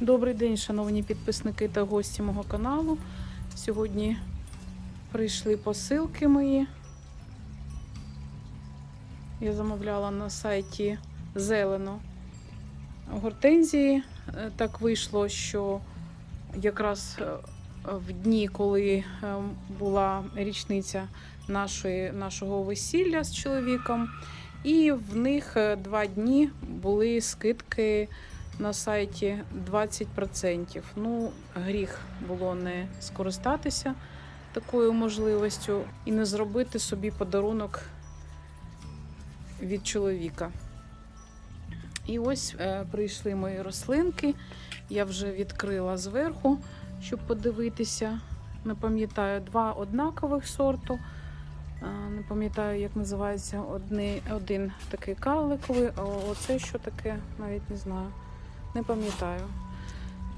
Добрий день, шановні підписники та гості мого каналу. Сьогодні прийшли посилки мої. Я замовляла на сайті Зелено гортензії. Е, Так вийшло, що якраз е, в дні, коли е, була річниця нашої, нашого весілля з чоловіком, і в них два дні були скидки на сайті 20%. Ну, гріх було не скористатися такою можливістю і не зробити собі подарунок від чоловіка. І ось е, прийшли мої рослинки. Я вже відкрила зверху, щоб подивитися. Не пам'ятаю, два однакових сорту. Е, Не пам'ятаю, як називається Одни, один такий карликовий, а оце що таке, навіть не знаю. Не пам'ятаю.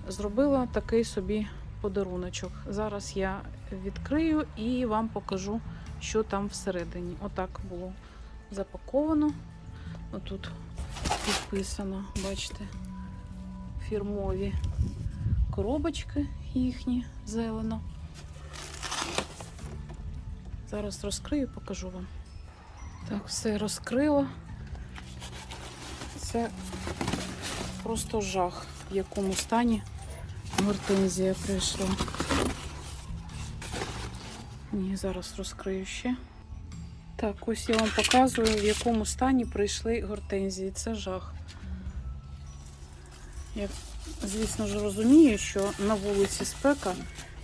Зробила такий собі подаруночок. Зараз я відкрию і вам покажу, що там всередині. Отак було запаковано. Отут підписано, бачите, фірмові коробочки їхні зелено. Зараз розкрию, покажу вам. Так, все розкрила. Це просто жах, в якому стані гортензія прийшла. Ні, зараз розкрию ще. Так, ось я вам показую, в якому стані прийшли гортензії. Це жах. Я, звісно ж, розумію, що на вулиці спека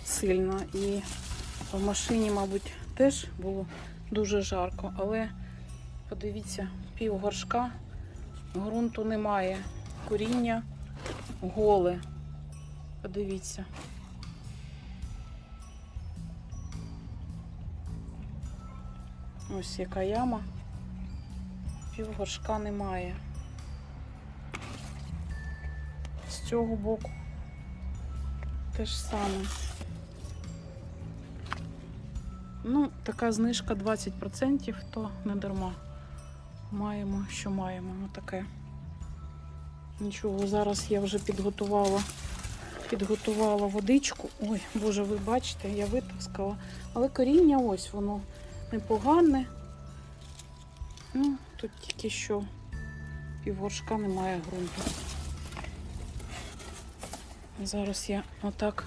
сильна і в машині, мабуть, теж було дуже жарко, але подивіться, пів горшка, ґрунту немає, коріння голе. Подивіться. Ось яка яма. Пів горшка немає. З цього боку те ж саме. Ну, така знижка 20%, то не дарма. Маємо, що маємо. Отаке. Нічого, зараз я вже підготувала, підготувала водичку. Ой, боже, ви бачите, я витаскала. Але коріння ось воно непогане. Ну, тут тільки що півгоршка немає ґрунту. Зараз я отак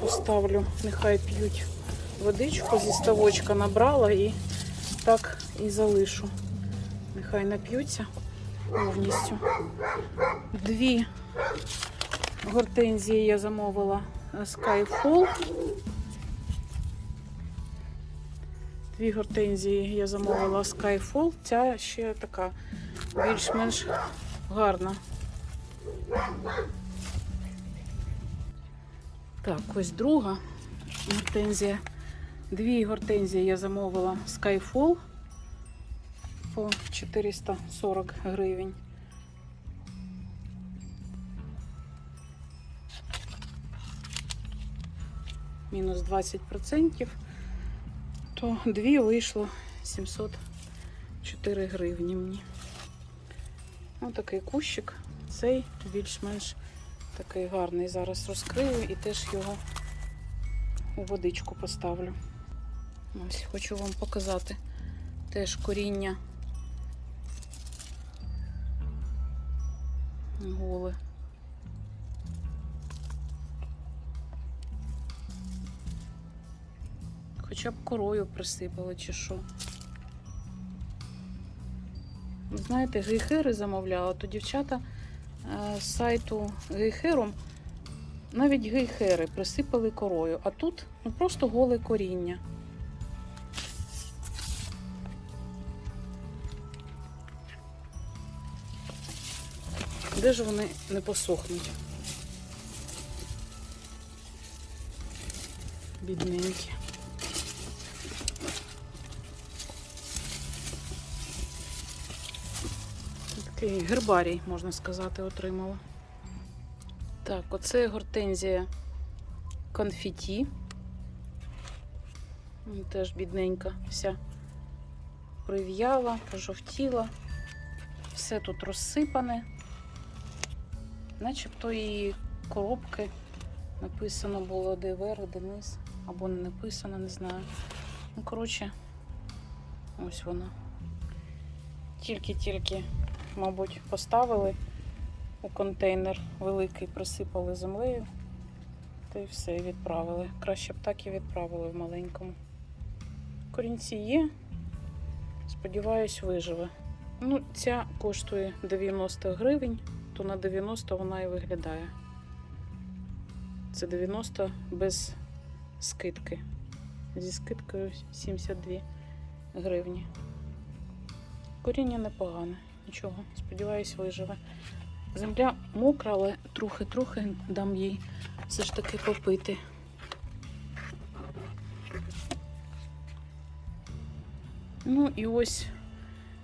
поставлю, нехай п'ють водичку зі ставочка набрала і так і залишу. Нехай нап'ються повністю. Дві гортензії я замовила Skyfall. Дві гортензії я замовила Skyfall. Ця ще така більш-менш гарна. Так, ось друга гортензія. Дві гортензії я замовила Skyfall по 440 гривень. Мінус 20%, то дві вийшло 704 гривні мені. Ось такий кущик. Цей більш-менш такий гарний. Зараз розкрию і теж його у водичку поставлю. Ось хочу вам показати теж коріння голе. Хоча б корою присипали чи що. Знаєте, гейхери замовляла, то дівчата е, з сайту гейхером навіть гейхери присипали корою, а тут ну, просто голе коріння. Де ж вони не посохнуть? Бідненькі. Такий гербарій, можна сказати, отримала. Так, оце гортензія конфеті. М, Теж бідненька вся прив'яла, пожовтіла. все тут розсипане. Начебто і коробки написано було де вверх, де низ. Або не написано, не знаю. Ну, коротше, ось воно. Тільки-тільки, мабуть, поставили у контейнер великий, присипали землею. Та й все, відправили. Краще б так і відправили в маленькому. Корінці є. Сподіваюсь, виживе. Ну, ця коштує 90 гривень, то на 90 вона і виглядає. Це 90 без скидки. Зі скидкою 72 гривні. Коріння непогане, нічого. Сподіваюсь, виживе. Земля мокра, але трохи-трохи дам їй все ж таки попити. Ну і ось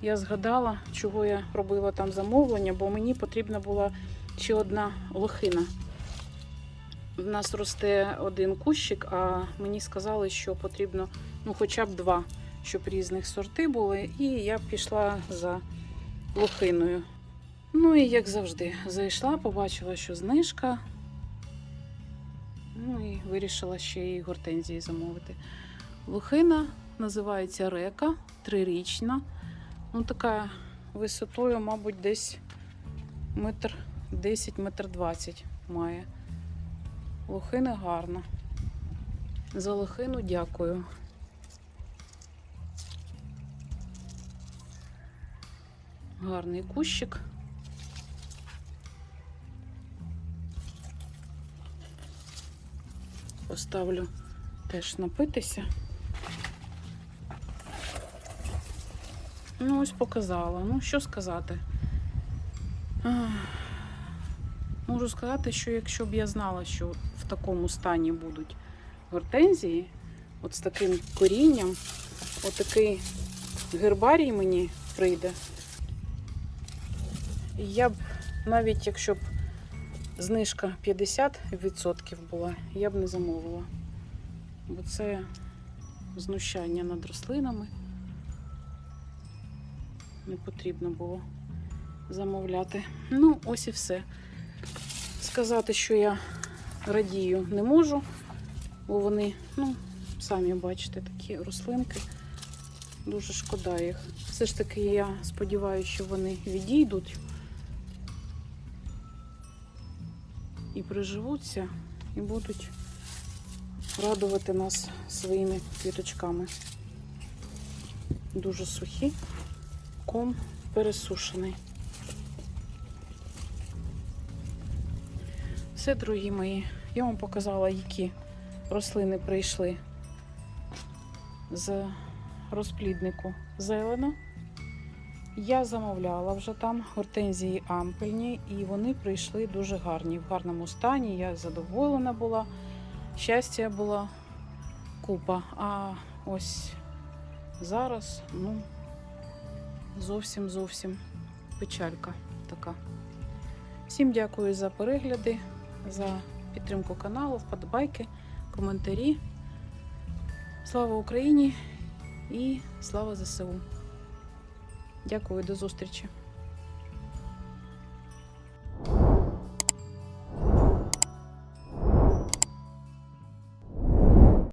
я згадала, чого я робила там замовлення, бо мені потрібна була ще одна лохина. В нас росте один кущик, а мені сказали, що потрібно ну, хоча б два, щоб різних сорти були. І я пішла за лохиною. Ну і як завжди, зайшла, побачила, що знижка. Ну і вирішила ще і гортензії замовити. Лохина називається река, трирічна. Ну, така висотою, мабуть, десь метр 10, метр 20 має. Лохина гарна. За лохину дякую. Гарний кущик. Поставлю теж напитися. Ну, ось показала. Ну, що сказати? Можу сказати, що якщо б я знала, що в такому стані будуть гортензії, от з таким корінням, отакий гербарій мені прийде. Я б, навіть якщо б знижка 50% була, я б не замовила. Бо це знущання над рослинами. Не потрібно було замовляти. Ну, ось і все. Сказати, що я радію, не можу, бо вони, ну, самі бачите, такі рослинки. Дуже шкода їх. Все ж таки, я сподіваюся, що вони відійдуть і приживуться, і будуть радувати нас своїми квіточками. Дуже сухі, ком пересушений. Все, дорогі мої, я вам показала, які рослини прийшли з розпліднику зелено. Я замовляла вже там гортензії ампельні, і вони прийшли дуже гарні, в гарному стані. Я задоволена була, щастя була купа. А ось зараз, ну, зовсім зовсім печалька така. Всім дякую за перегляди, за підтримку каналу, вподобайки, коментарі. Слава Україні і слава ЗСУ! Дякую, до зустрічі!